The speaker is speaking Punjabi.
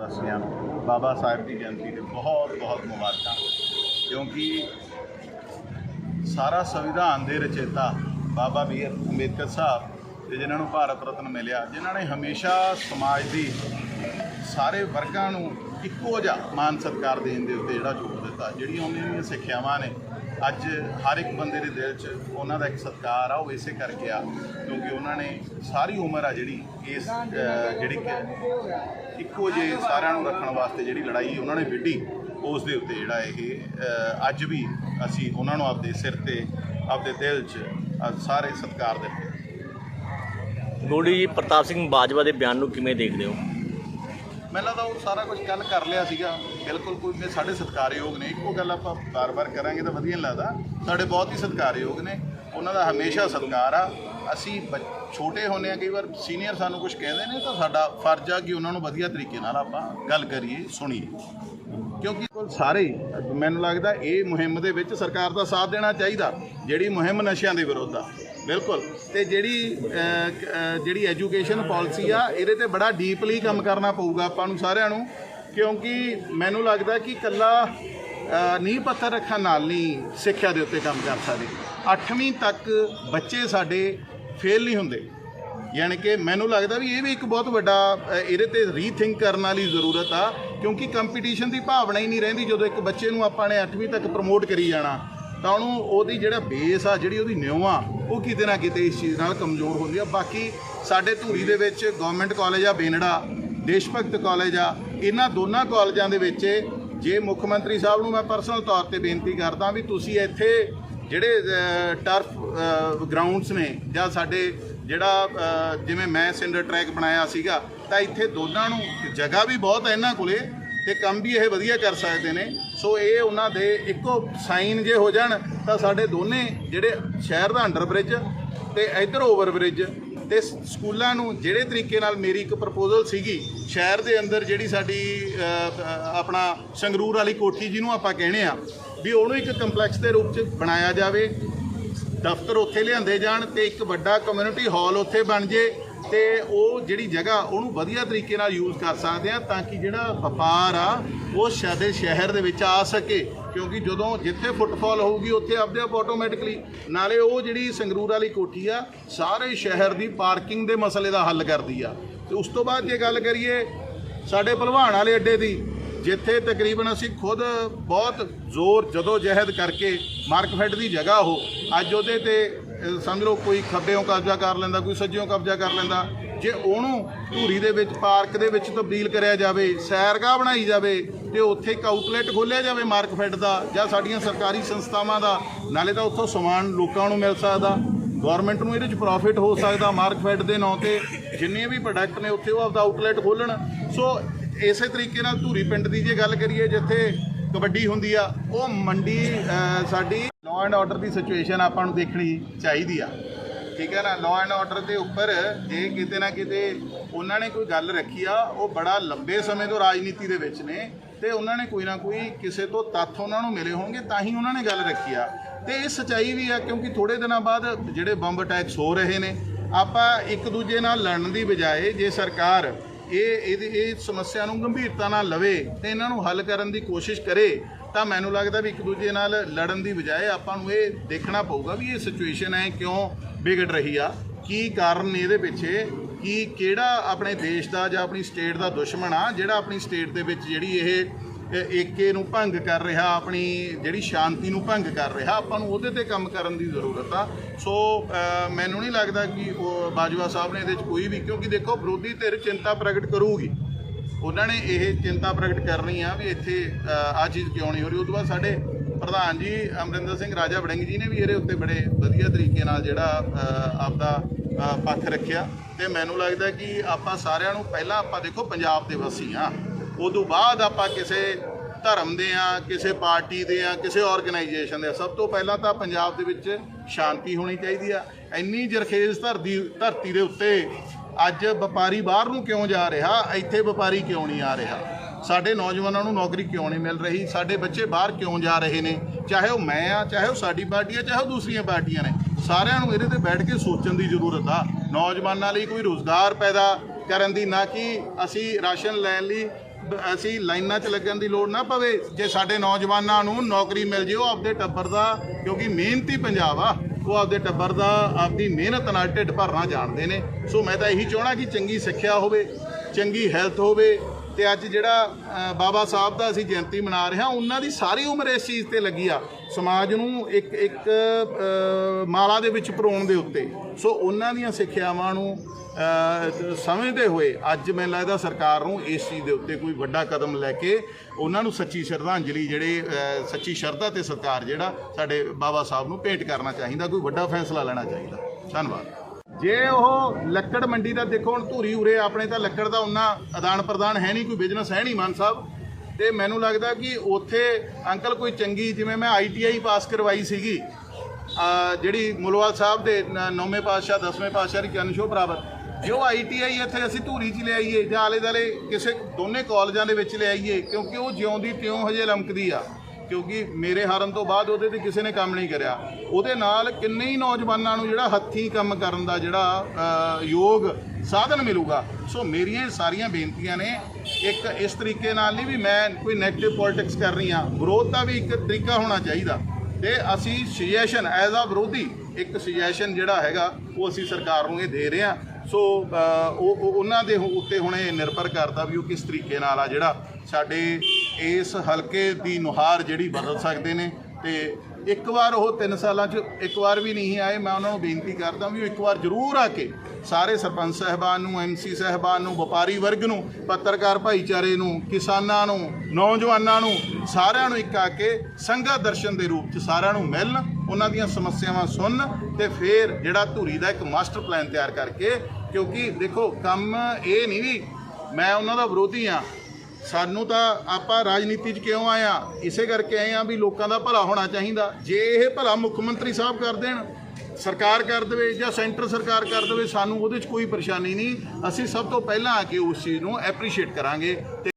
ਵਾਸੀਆਂ ਨੂੰ, ਬਾਬਾ ਸਾਹਿਬ ਦੀ ਜਯੰਤੀ ਦੇ ਬਹੁਤ ਬਹੁਤ ਮੁਬਾਰਕਾਂ। ਕਿਉਂਕਿ ਸਾਰਾ ਸੰਵਿਧਾਨ ਦੇ ਰਚੇਤਾ ਬਾਬਾ ਬੀ ਅੰਬੇਦਕਰ ਸਾਹਿਬ ਤੇ ਜਿਨ੍ਹਾਂ ਨੂੰ ਭਾਰਤ ਰਤਨ ਮਿਲਿਆ, ਜਿਨ੍ਹਾਂ ਨੇ ਹਮੇਸ਼ਾ ਸਮਾਜ ਦੀ ਸਾਰੇ ਵਰਗਾਂ ਨੂੰ ਇੱਕੋ ਜਿਹਾ ਮਾਨ ਸਤਿਕਾਰ ਦੇਣ ਦੇ ਉੱਤੇ ਜਿਹੜਾ ਜ਼ੋਰ ਦਿੱਤਾ, ਜਿਹੜੀਆਂ ਉਹਨਾਂ ਦੀਆਂ ਸਿੱਖਿਆਵਾਂ ਨੇ ਅੱਜ ਹਰ ਇੱਕ ਬੰਦੇ ਦੇ ਦਿਲ 'ਚ ਉਹਨਾਂ ਦਾ ਇੱਕ ਸਤਿਕਾਰ ਆ, ਉਹ ਇਸੇ ਕਰਕੇ ਆ, ਕਿਉਂਕਿ ਉਹਨਾਂ ਨੇ ਸਾਰੀ ਉਮਰ ਆ ਜਿਹੜੀ ਇਸ ਜਿਹੜੀ ਇੱਕੋ ਜਿਹੇ ਸਾਰਿਆਂ ਨੂੰ ਰੱਖਣ ਵਾਸਤੇ ਜਿਹੜੀ ਲੜਾਈ ਉਹਨਾਂ ਨੇ ਵਿੱਢੀ, ਉਸ ਦੇ ਉੱਤੇ ਜਿਹੜਾ ਇਹ ਅੱਜ ਵੀ ਅਸੀਂ ਉਹਨਾਂ ਨੂੰ ਆਪਦੇ ਸਿਰ ਤੇ, ਆਪਦੇ ਦਿਲ 'ਚ ਸਾਰੇ ਸਤਿਕਾਰ ਦਿੰਦੇ ਹਾਂ। ਜੀ, ਪ੍ਰਤਾਪ ਸਿੰਘ ਬਾਜਵਾ ਦੇ ਬਿਆਨ ਨੂੰ ਕਿਵੇਂ ਦੇਖਦੇ ਹੋ ਮੈਨੂੰ ਤਾਂ ਉਹ ਸਾਰਾ ਕੁਝ ਕੱਲ ਕਰ ਲਿਆ ਸੀਗਾ। ਬਿਲਕੁਲ ਕੋਈ ਨੇ ਸਾਡੇ ਸਤਿਕਾਰਯੋਗ ਨੇ। ਇੱਕੋ ਗੱਲ ਆਪਾਂ ਬਾਰ-ਬਾਰ ਕਰਾਂਗੇ ਤਾਂ ਵਧੀਆ ਨਹੀਂ ਲੱਗਦਾ। ਸਾਡੇ ਬਹੁਤ ਹੀ ਸਤਿਕਾਰਯੋਗ ਨੇ। ਉਹਨਾਂ ਦਾ ਹਮੇਸ਼ਾ ਸਤਿਕਾਰ ਆ। ਅਸੀਂ ਬ- ਛੋਟੇ ਹੁੰਦੇ ਆ ਕਈ ਵਾਰ ਸੀਨੀਅਰ ਸਾਨੂੰ ਕੁਝ ਕਹਿੰਦੇ ਨੇ ਤਾਂ ਸਾਡਾ ਫਰਜ਼ ਆ ਕਿ ਉਹਨਾਂ ਨੂੰ ਵਧੀਆ ਤਰੀਕੇ ਨਾਲ ਆਪਾਂ ਗੱਲ ਕਰੀਏ, ਸੁਣੀਏ। ਕਿਉਂਕਿ ਕੋਲ ਸਾਰੇ, ਮੈਨੂੰ ਲੱਗਦਾ ਇਹ ਮੁਹਿੰਮ ਦੇ ਵਿੱਚ ਸਰਕਾਰ ਦਾ ਸਾਥ ਦੇਣਾ ਚਾਹੀਦਾ, ਜਿਹੜੀ ਮੁਹਿੰਮ ਨਸ਼ਿਆਂ ਦੇ ਵਿਰੁੱਧ ਆ। ਬਿਲਕੁਲ। ਤੇ ਜਿਹੜੀ ਜਿਹੜੀ ਐਜੂਕੇਸ਼ਨ ਪਾਲਿਸੀ ਆ, ਇਹਦੇ ਤੇ ਬੜਾ ਡੀਪਲੀ ਕੰਮ ਕਰਨਾ ਪਊਗਾ ਆਪਾਂ ਨੂੰ ਸਾਰਿਆਂ ਨੂੰ, ਕਿਉਂਕਿ ਮੈਨੂੰ ਲੱਗਦਾ ਕਿ ਕੱਲਾ ਨੀਂਹ ਪੱਥਰ ਰੱਖਣ ਨਾਲ ਨਹੀਂ ਸਿੱਖਿਆ ਦੇ ਉੱਤੇ ਕੰਮ ਕਰ ਸਕਦੇ। 8ਵੀਂ ਤੱਕ ਬੱਚੇ ਸਾਡੇ ਫੇਲ ਨਹੀਂ ਹੁੰਦੇ। ਯਾਨੀ ਕਿ ਮੈਨੂੰ ਲੱਗਦਾ ਵੀ ਇਹ ਵੀ ਇੱਕ ਬਹੁਤ ਵੱਡਾ ਇਹਦੇ ਤੇ ਰੀਥਿੰਕ ਕਰਨ ਵਾਲੀ ਜ਼ਰੂਰਤ ਆ। ਕਿਉਂਕਿ ਕੰਪੀਟੀਸ਼ਨ ਦੀ ਭਾਵਨਾ ਹੀ ਨਹੀਂ ਰਹਿੰਦੀ ਜਦੋਂ ਇੱਕ ਬੱਚੇ ਨੂੰ ਆਪਾਂ ਨੇ 8ਵੀਂ ਤੱਕ ਪ੍ਰਮੋਟ ਕਰੀ ਜਾਣਾ, ਤਾਂ ਉਹਨੂੰ ਉਹਦੀ ਜਿਹੜਾ ਬੇਸ ਆ, ਜਿਹੜੀ ਉਹਦੀ ਨਿਉ ਆ, ਉਹ ਕਿਤੇ ਨਾ ਕਿਤੇ ਇਸ ਚੀਜ਼ ਨਾਲ ਕਮਜ਼ੋਰ ਹੁੰਦੀ ਆ। ਬਾਕੀ ਸਾਡੇ ਧੂਰੀ ਦੇ ਵਿੱਚ ਗਵਰਨਮੈਂਟ ਕਾਲਜ ਆ, ਬੇਨੜਾ ਦੇਸ਼ ਭਗਤ ਕਾਲਜ ਆ, ਇਹਨਾਂ ਦੋਨਾਂ ਕਾਲਜਾਂ ਦੇ ਵਿੱਚ ਜੇ ਮੁੱਖ ਮੰਤਰੀ ਸਾਹਿਬ ਨੂੰ ਮੈਂ ਪਰਸਨਲ ਤੌਰ ਤੇ ਬੇਨਤੀ ਕਰਦਾ ਵੀ ਤੁਸੀਂ ਇੱਥੇ ਜਿਹੜੇ ਟਰਫ ਗਰਾਊਂਡਸ ਨੇ ਜਾਂ ਸਾਡੇ ਜਿਹੜਾ ਜਿਵੇਂ ਮੈਂ ਸਿੰਡਰ ਟਰੈਕ ਬਣਾਇਆ ਸੀਗਾ ਤਾਂ ਇੱਥੇ ਦੋਨਾਂ ਨੂੰ ਜਗ੍ਹਾ ਵੀ ਬਹੁਤ ਹੈ ਇਹਨਾਂ ਕੋਲੇ ਤੇ ਕੰਮ ਵੀ ਇਹ ਵਧੀਆ ਕਰ ਸਕਦੇ ਨੇ। ਸੋ ਇਹ ਉਹਨਾਂ ਦੇ ਇੱਕੋ ਸਾਈਨ ਜੇ ਹੋ ਜਾਣ ਤਾਂ ਸਾਡੇ ਦੋਨੇ ਜਿਹੜੇ ਸ਼ਹਿਰ ਦਾ ਅੰਡਰ ਬ੍ਰਿਜ ਤੇ ਇੱਧਰ ਓਵਰ ਬ੍ਰਿਜ ਤੇ ਸਕੂਲਾਂ ਨੂੰ ਜਿਹੜੇ ਤਰੀਕੇ ਨਾਲ ਮੇਰੀ ਇੱਕ ਪ੍ਰਪੋਜ਼ਲ ਸੀਗੀ, ਸ਼ਹਿਰ ਦੇ ਅੰਦਰ ਜਿਹੜੀ ਸਾਡੀ ਆਪਣਾ ਸੰਗਰੂਰ ਵਾਲੀ ਕੋਠੀ ਜਿਹਨੂੰ ਆਪਾਂ ਕਹਿੰਦੇ ਆ ਵੀ ਉਹਨੂੰ ਇੱਕ ਕੰਪਲੈਕਸ ਦੇ ਰੂਪ 'ਚ ਬਣਾਇਆ ਜਾਵੇ, ਦਫ਼ਤਰ ਉੱਥੇ ਲਿਆਂਦੇ ਜਾਣ ਤੇ ਇੱਕ ਵੱਡਾ ਕਮਿਊਨਿਟੀ ਹਾਲ ਉੱਥੇ ਬਣ ਜੇ ਤੇ ਉਹ ਜਿਹੜੀ ਜਗ੍ਹਾ ਉਹਨੂੰ ਵਧੀਆ ਤਰੀਕੇ ਨਾਲ ਯੂਜ਼ ਕਰ ਸਕਦੇ ਆ ਤਾਂ ਕਿ ਜਿਹੜਾ ਵਪਾਰ ਆ, ਉਹ ਸਾਡੇ ਸ਼ਹਿਰ ਦੇ ਵਿੱਚ ਆ ਸਕੇ। ਕਿਉਂਕਿ ਜਦੋਂ ਜਿੱਥੇ ਫੁੱਟਫਾਲ ਹੋਊਗੀ, ਉੱਥੇ ਆਪਦੇ ਆਪ ਆਟੋਮੈਟਿਕਲੀ ਨਾਲੇ ਉਹ ਜਿਹੜੀ ਸੰਗਰੂਰ ਵਾਲੀ ਕੋਠੀ ਆ, ਸਾਰੇ ਸ਼ਹਿਰ ਦੀ ਪਾਰਕਿੰਗ ਦੇ ਮਸਲੇ ਦਾ ਹੱਲ ਕਰਦੀ ਆ। ਤੇ ਉਸ ਤੋਂ ਬਾਅਦ ਜੇ ਗੱਲ ਕਰੀਏ ਸਾਡੇ ਭਲਵਾਨ ਵਾਲੇ ਅੱਡੇ ਦੀ, ਜਿੱਥੇ ਤਕਰੀਬਨ ਅਸੀਂ ਖੁਦ ਬਹੁਤ ਜ਼ੋਰ ਜਦੋਂ ਜਹਿਦ ਕਰਕੇ ਮਾਰਕਫੈਟ ਦੀ ਜਗ੍ਹਾ ਹੋ ਅੱਜ ਉਹਦੇ ਤੇ ਸਮਝ ਲਓ, ਕੋਈ ਖੱਬਿਓਂ ਕਬਜ਼ਾ ਕਰ ਲੈਂਦਾ, ਕੋਈ ਸੱਜਿਓਂ ਕਬਜ਼ਾ ਕਰ ਲੈਂਦਾ। ਜੇ ਉਹਨੂੰ ਧੂਰੀ ਦੇ ਵਿੱਚ, ਪਾਰਕ ਦੇ ਵਿੱਚ ਤਬਦੀਲ ਕਰਿਆ ਜਾਵੇ, ਸੈਰਗਾਹ ਬਣਾਈ ਜਾਵੇ, ਤੇ ਉੱਥੇ ਇੱਕ ਆਊਟਲੈਟ ਖੋਲ੍ਹਿਆ ਜਾਵੇ ਮਾਰਕਫੈਟ ਦਾ ਜਾਂ ਸਾਡੀਆਂ ਸਰਕਾਰੀ ਸੰਸਥਾਵਾਂ ਦਾ, ਨਾਲੇ ਤਾਂ ਉੱਥੋਂ ਸਮਾਨ ਲੋਕਾਂ ਨੂੰ ਮਿਲ ਸਕਦਾ। ਗਵਰਨਮੈਂਟ ਨੂੰ ਇਹਦੇ ਚ ਪ੍ਰੋਫਿਟ ਹੋ ਸਕਦਾ ਮਾਰਕਫੈਟ ਦੇ ਨਾਂ ਤੇ। ਜਿੰਨੇ ਵੀ ਪ੍ਰੋਡਕਟ ਨੇ, ਉੱਥੇ ਉਹ ਆਪਦਾ ਆਊਟਲੈਟ ਖੋਲਣ ਸੋ ਇਸੇ ਤਰੀਕੇ ਨਾਲ ਧੂਰੀ ਪਿੰਡ ਦੀ ਜੇ ਗੱਲ ਕਰੀਏ, ਜਿੱਥੇ ਕਬੱਡੀ ਹੁੰਦੀ ਆ, ਉਹ ਮੰਡੀ ਸਾਡੀ ਲਾਅ ਐਂਡ ਆਰਡਰ ਦੀ ਸਿਚੁਏਸ਼ਨ ਆਪਾਂ ਨੂੰ ਦੇਖਣੀ ਚਾਹੀਦੀ ਆ। ਠੀਕ ਹੈ ਨਾ? ਲਾਅ ਐਂਡ ਆਰਡਰ ਦੇ ਉੱਪਰ ਜੇ ਕਿਤੇ ਨਾ ਕਿਤੇ ਉਹਨਾਂ ਨੇ ਕੋਈ ਗੱਲ ਰੱਖੀ ਆ, ਉਹ ਬੜਾ ਲੰਬੇ ਸਮੇਂ ਤੋਂ ਰਾਜਨੀਤੀ ਦੇ ਵਿੱਚ ਨੇ ਤੇ ਉਹਨਾਂ ਨੇ ਕੋਈ ਨਾ ਕੋਈ ਕਿਸੇ ਤੋਂ ਤੱਥ ਉਹਨਾਂ ਨੂੰ ਮਿਲੇ ਹੋਣਗੇ, ਤਾਂ ਹੀ ਉਹਨਾਂ ਨੇ ਗੱਲ ਰੱਖੀ ਆ। ਤੇ ਇਹ ਸਚਾਈ ਵੀ ਆ, ਕਿਉਂਕਿ ਥੋੜੇ ਦਿਨਾਂ ਬਾਅਦ ਜਿਹੜੇ ਬੰਬ ਅਟੈਕਸ ਹੋ ਰਹੇ ਨੇ, ਆਪਾਂ ਇੱਕ ਦੂਜੇ ਨਾਲ ਲੜਨ ਦੀ ਬਜਾਏ ਜੇ ਸਰਕਾਰ ਇਹ, ਇਹਦੀ, ਇਹ ਸਮੱਸਿਆ ਨੂੰ ਗੰਭੀਰਤਾ ਨਾਲ ਲਵੇ ਤੇ ਇਹਨਾਂ ਨੂੰ ਹੱਲ ਕਰਨ ਦੀ ਕੋਸ਼ਿਸ਼ ਕਰੇ ਤਾਂ ਮੈਨੂੰ ਲੱਗਦਾ ਵੀ ਇੱਕ ਦੂਜੇ ਨਾਲ ਲੜਨ ਦੀ ਬਜਾਏ ਆਪਾਂ ਨੂੰ ਇਹ ਦੇਖਣਾ ਪਊਗਾ ਵੀ ਇਹ ਸਿਚੁਏਸ਼ਨ ਹੈ ਕਿਉਂ ਵਿਗੜ ਰਹੀ ਆ? ਕੀ ਕਾਰਨ ਨੇ ਇਹਦੇ ਪਿੱਛੇ? ਕੀ ਕਿਹੜਾ ਆਪਣੇ ਦੇਸ਼ ਦਾ ਜਾਂ ਆਪਣੀ ਸਟੇਟ ਦਾ ਦੁਸ਼ਮਣ ਆ ਜਿਹੜਾ ਆਪਣੀ ਸਟੇਟ ਦੇ ਵਿੱਚ ਜਿਹੜੀ ਇਹ ਏਕੇ ਨੂੰ ਭੰਗ ਕਰ ਰਿਹਾ, ਆਪਣੀ ਜਿਹੜੀ ਸ਼ਾਂਤੀ ਨੂੰ ਭੰਗ ਕਰ ਰਿਹਾ, ਆਪਾਂ ਨੂੰ ਉਹਦੇ ਤੇ ਕੰਮ ਕਰਨ ਦੀ ਜ਼ਰੂਰਤ ਆ। ਸੋ ਮੈਨੂੰ ਨਹੀਂ ਲੱਗਦਾ ਕਿ ਉਹ ਬਾਜਵਾ ਸਾਹਿਬ ਨੇ ਇਹਦੇ 'ਚ ਕੋਈ ਵੀ, ਕਿਉਂਕਿ ਦੇਖੋ, ਵਿਰੋਧੀ ਧਿਰ ਚਿੰਤਾ ਪ੍ਰਗਟ ਕਰੂਗੀ। ਉਹਨਾਂ ਨੇ ਇਹ ਚਿੰਤਾ ਪ੍ਰਗਟ ਕਰਨੀ ਆ ਵੀ ਇੱਥੇ ਆ ਚੀਜ਼ ਕਿਉਂ ਨਹੀਂ ਹੋ ਰਹੀ? ਉਸ ਤੋਂ ਬਾਅਦ ਸਾਡੇ ਪ੍ਰਧਾਨ ਜੀ ਅਮਰਿੰਦਰ ਸਿੰਘ, ਰਾਜਾ ਵੜਿੰਗ ਜੀ ਨੇ ਵੀ ਇਹਦੇ ਉੱਤੇ ਬੜੇ ਵਧੀਆ ਤਰੀਕੇ ਨਾਲ ਜਿਹੜਾ ਆਪਦਾ ਪੱਖ ਰੱਖਿਆ। ਤੇ ਮੈਨੂੰ ਲੱਗਦਾ ਕਿ ਆਪਾਂ ਸਾਰਿਆਂ ਨੂੰ ਪਹਿਲਾਂ ਆਪਾਂ ਦੇਖੋ ਪੰਜਾਬ ਦੇ ਵਾਸੀ ਆ। ਤੋਂ ਬਾਅਦ ਆਪਾਂ ਕਿਸੇ ਧਰਮ ਦੇ ਆ, ਕਿਸੇ ਪਾਰਟੀ ਦੇ ਆ, ਕਿਸੇ ਆਰਗੇਨਾਈਜੇਸ਼ਨ ਦੇ ਆ, ਸਭ ਤੋਂ ਪਹਿਲਾਂ ਤਾਂ ਪੰਜਾਬ ਦੇ ਵਿੱਚ ਸ਼ਾਂਤੀ ਹੋਣੀ ਚਾਹੀਦੀ ਆ। ਇੰਨੀ ਜਰਖੇਜ਼ ਧਰਤੀ ਧਰਤੀ ਦੇ ਉੱਤੇ ਅੱਜ ਵਪਾਰੀ ਬਾਹਰ ਨੂੰ ਕਿਉਂ ਜਾ ਰਿਹਾ? ਇੱਥੇ ਵਪਾਰੀ ਕਿਉਂ ਨਹੀਂ ਆ ਰਿਹਾ? ਸਾਡੇ ਨੌਜਵਾਨਾਂ ਨੂੰ ਨੌਕਰੀ ਕਿਉਂ ਨਹੀਂ ਮਿਲ ਰਹੀ? ਸਾਡੇ ਬੱਚੇ ਬਾਹਰ ਕਿਉਂ ਜਾ ਰਹੇ ਨੇ? ਚਾਹੇ ਉਹ ਮੈਂ ਆ, ਚਾਹੇ ਉਹ ਸਾਡੀ ਪਾਰਟੀ ਆ, ਚਾਹੇ ਉਹ ਦੂਸਰੀਆਂ ਪਾਰਟੀਆਂ ਨੇ। ਸਾਰਿਆਂ ਨੂੰ ਇਹਦੇ ਤੇ ਬੈਠ ਕੇ ਸੋਚਣ ਦੀ ਜ਼ਰੂਰਤ ਆ। ਨੌਜਵਾਨਾਂ ਲਈ ਕੋਈ ਰੋਜ਼ਗਾਰ ਪੈਦਾ ਕਰਨ ਦੀ ਨਾ ਕਿ ਅਸੀਂ ਰਾਸ਼ਨ ਲੈਣ ਲਈ, ਅਸੀਂ ਲਾਈਨਾਂ 'ਚ ਲੱਗਣ ਦੀ ਲੋੜ ਨਾ ਪਵੇ। ਜੇ ਸਾਡੇ ਨੌਜਵਾਨਾਂ ਨੂੰ ਨੌਕਰੀ ਮਿਲ ਜੇ, ਉਹ ਆਪਦੇ ਟੱਬਰ ਦਾ, ਕਿਉਂਕਿ ਮਿਹਨਤੀ ਪੰਜਾਬ ਆ। ਉਹ ਆਪਦੇ ਟੱਬਰ ਦਾ, ਆਪਦੀ ਮਿਹਨਤ ਨਾਲ ਢਿੱਡ ਭਰਨਾ ਜਾਣਦੇ ਨੇ। ਸੋ ਮੈਂ ਤਾਂ ਇਹੀ ਚਾਹਣਾ ਕਿ ਚੰਗੀ ਸਿੱਖਿਆ ਹੋਵੇ, ਚੰਗੀ ਹੈਲਥ ਹੋਵੇ ਤੇ ਅੱਜ ਜਿਹੜਾ ਬਾਬਾ ਸਾਹਿਬ ਦਾ ਅਸੀਂ ਜਯੰਤੀ ਮਨਾ ਰਹੇ ਹਾਂ, ਉਹਨਾਂ ਦੀ ਸਾਰੀ ਉਮਰ ਇਸ ਚੀਜ਼ ਤੇ ਲੱਗੀ ਆ। ਸਮਾਜ ਨੂੰ ਇੱਕ ਇੱਕ ਮਾਲਾ ਦੇ ਵਿੱਚ ਪਰੋਣ ਦੇ ਉੱਤੇ। ਸੋ ਉਹਨਾਂ ਦੀਆਂ ਸਿੱਖਿਆਵਾਂ ਨੂੰ ਸਮਝਦੇ ਹੋਏ ਅੱਜ ਮੈਨੂੰ ਲੱਗਦਾ ਸਰਕਾਰ ਨੂੰ ਇਸ ਚੀਜ਼ ਦੇ ਉੱਤੇ ਕੋਈ ਵੱਡਾ ਕਦਮ ਲੈ ਕੇ ਉਹਨਾਂ ਨੂੰ ਸੱਚੀ ਸ਼ਰਧਾਂਜਲੀ ਜਿਹੜੇ ਸੱਚੀ ਸ਼ਰਧਾ ਤੇ ਸਤਿਕਾਰ ਜਿਹੜਾ ਸਾਡੇ ਬਾਬਾ ਸਾਹਿਬ ਨੂੰ ਭੇਂਟ ਕਰਨਾ ਚਾਹੀਦਾ, ਕੋਈ ਵੱਡਾ ਫੈਸਲਾ ਲੈਣਾ ਚਾਹੀਦਾ। ਧੰਨਵਾਦ। ਜੇ ਉਹ ਲੱਕੜ ਮੰਡੀ ਦਾ ਦੇਖੋ, ਹੁਣ ਧੂਰੀ ਉਰੇ ਆਪਣੇ ਤਾਂ ਲੱਕੜ ਦਾ ਉਹਨਾਂ ਆਦਾਨ ਪ੍ਰਦਾਨ ਹੈ ਨਹੀਂ, ਕੋਈ ਬਿਜ਼ਨਸ ਹੈ ਨਹੀਂ ਮਾਨ ਸਾਹਿਬ। ਤੇ ਮੈਨੂੰ ਲੱਗਦਾ ਕਿ ਉੱਥੇ ਅੰਕਲ ਕੋਈ ਚੰਗੀ, ਜਿਵੇਂ ਮੈਂ ਆਈਟੀਆਈ ਪਾਸ ਕਰਵਾਈ ਸੀਗੀ ਜਿਹੜੀ ਮੁਲਵਾਲ ਸਾਹਿਬ ਦੇ ਨੌਵੇਂ ਪਾਤਸ਼ਾਹ, ਦਸਵੇਂ ਪਾਤਸ਼ਾਹ ਦੀ ਜਨ ਸ਼ੋਭ ਪ੍ਰਾਪਤ ਜੋ ਆਈਟੀਆਈ ਇੱਥੇ ਅਸੀਂ ਧੂਰੀ 'ਚ ਲੈ ਆਈਏ, ਜਾਂ ਆਲੇ ਦਾਲੇ ਕਿਸੇ ਦੋਨੇ ਕਾਲਜਾਂ ਦੇ ਵਿੱਚ ਲੈ ਆਈਏ, ਕਿਉਂਕਿ ਉਹ ਜਿਉਂਦੀ ਤਿਉਂ ਹਜੇ ਲਮਕਦੀ ਆ। ਕਿਉਂਕਿ ਮੇਰੇ ਹਾਰਨ ਤੋਂ ਬਾਅਦ ਉਹਦੇ ਤੇ ਕਿਸੇ ਨੇ ਕੰਮ ਨਹੀਂ ਕਰਿਆ। ਉਹਦੇ ਨਾਲ ਕਿੰਨੇ ਹੀ ਨੌਜਵਾਨਾਂ ਨੂੰ ਜਿਹੜਾ ਹੱਥੀਂ ਕੰਮ ਕਰਨ ਦਾ ਜਿਹੜਾ ਯੋਗ ਸਾਧਨ ਮਿਲੂਗਾ। ਸੋ ਮੇਰੀਆਂ ਸਾਰੀਆਂ ਬੇਨਤੀਆਂ ਨੇ। ਇੱਕ ਇਸ ਤਰੀਕੇ ਨਾਲ ਨਹੀਂ ਵੀ ਮੈਂ ਕੋਈ ਨੈਗੇਟਿਵ ਪੋਲਿਟਿਕਸ ਕਰ ਰਹੀ ਹਾਂ। ਵਿਰੋਧ ਦਾ ਵੀ ਇੱਕ ਤਰੀਕਾ ਹੋਣਾ ਚਾਹੀਦਾ। ਤੇ ਅਸੀਂ ਸੁਜੈਸ਼ਨ ਐਜ਼ ਆ ਵਿਰੋਧੀ, ਇੱਕ ਸੁਜੈਸ਼ਨ ਜਿਹੜਾ ਹੈਗਾ, ਉਹ ਅਸੀਂ ਸਰਕਾਰ ਨੂੰ ਇਹ ਦੇ ਰਹੇ ਹਾਂ। ਸੋ ਉਹ ਉਹਨਾਂ ਦੇ ਉੱਤੇ ਹੁਣ ਇਹ ਨਿਰਭਰ ਕਰਦਾ ਵੀ ਉਹ ਕਿਸ ਤਰੀਕੇ ਨਾਲ ਆ ਜਿਹੜਾ ਸਾਡੇ ਇਸ ਹਲਕੇ ਦੀ ਨੁਹਾਰ ਜਿਹੜੀ ਬਦਲ ਸਕਦੇ ਨੇ ਤੇ ਇੱਕ ਵਾਰ ਉਹ 3 ਸਾਲਾਂ 'ਚ ਇੱਕ ਵਾਰ ਵੀ ਨਹੀਂ ਆਏ, ਮੈਂ ਉਹਨਾਂ ਨੂੰ ਬੇਨਤੀ ਕਰਦਾ ਵੀ ਉਹ ਇੱਕ ਵਾਰ ਜ਼ਰੂਰ ਆ ਕੇ ਸਾਰੇ ਸਰਪੰਚ ਸਾਹਿਬਾਨ ਨੂੰ ਐਮਸੀ ਸਾਹਿਬਾਨ ਨੂੰ, ਵਪਾਰੀ ਵਰਗ ਨੂੰ, ਪੱਤਰਕਾਰ ਭਾਈਚਾਰੇ ਨੂੰ, ਕਿਸਾਨਾਂ ਨੂੰ, ਨੌਜਵਾਨਾਂ ਨੂੰ, ਸਾਰਿਆਂ ਨੂੰ ਇੱਕ ਆ ਕੇ ਸੰਘਾ ਦਰਸ਼ਨ ਦੇ ਰੂਪ 'ਚ ਸਾਰਿਆਂ ਨੂੰ ਮਿਲਣ, ਉਹਨਾਂ ਦੀਆਂ ਸਮੱਸਿਆਵਾਂ ਸੁਣਨ ਤੇ ਫਿਰ ਜਿਹੜਾ ਧੂਰੀ ਦਾ ਇੱਕ ਮਾਸਟਰ ਪਲਾਨ ਤਿਆਰ ਕਰਕੇ ਕਿਉਂਕਿ ਦੇਖੋ ਕੰਮ ਇਹ ਨਹੀਂ ਵੀ ਮੈਂ ਉਹਨਾਂ ਦਾ ਵਿਰੋਧੀ ਆ ਸਾਨੂੰ ਤਾਂ ਆਪਾਂ ਰਾਜਨੀਤੀ 'ਚ ਕਿਉਂ ਆਏ ਆ? ਇਸੇ ਕਰਕੇ ਆਏ ਆ ਵੀ ਲੋਕਾਂ ਦਾ ਭਲਾ ਹੋਣਾ ਚਾਹੀਦਾ। ਜੇ ਇਹ ਭਲਾ ਮੁੱਖ ਮੰਤਰੀ ਸਾਹਿਬ ਕਰ ਦੇਣ, ਸਰਕਾਰ ਕਰ ਦੇਵੇ ਜਾਂ ਸੈਂਟਰ ਸਰਕਾਰ ਕਰ ਦੇਵੇ, ਸਾਨੂੰ ਉਹਦੇ 'ਚ ਕੋਈ ਪਰੇਸ਼ਾਨੀ ਨਹੀਂ। ਅਸੀਂ ਸਭ ਤੋਂ ਪਹਿਲਾਂ ਆ ਕੇ ਉਸ ਚੀਜ਼ ਨੂੰ ਐਪਰੀਸ਼ੀਏਟ ਕਰਾਂਗੇ ਤੇ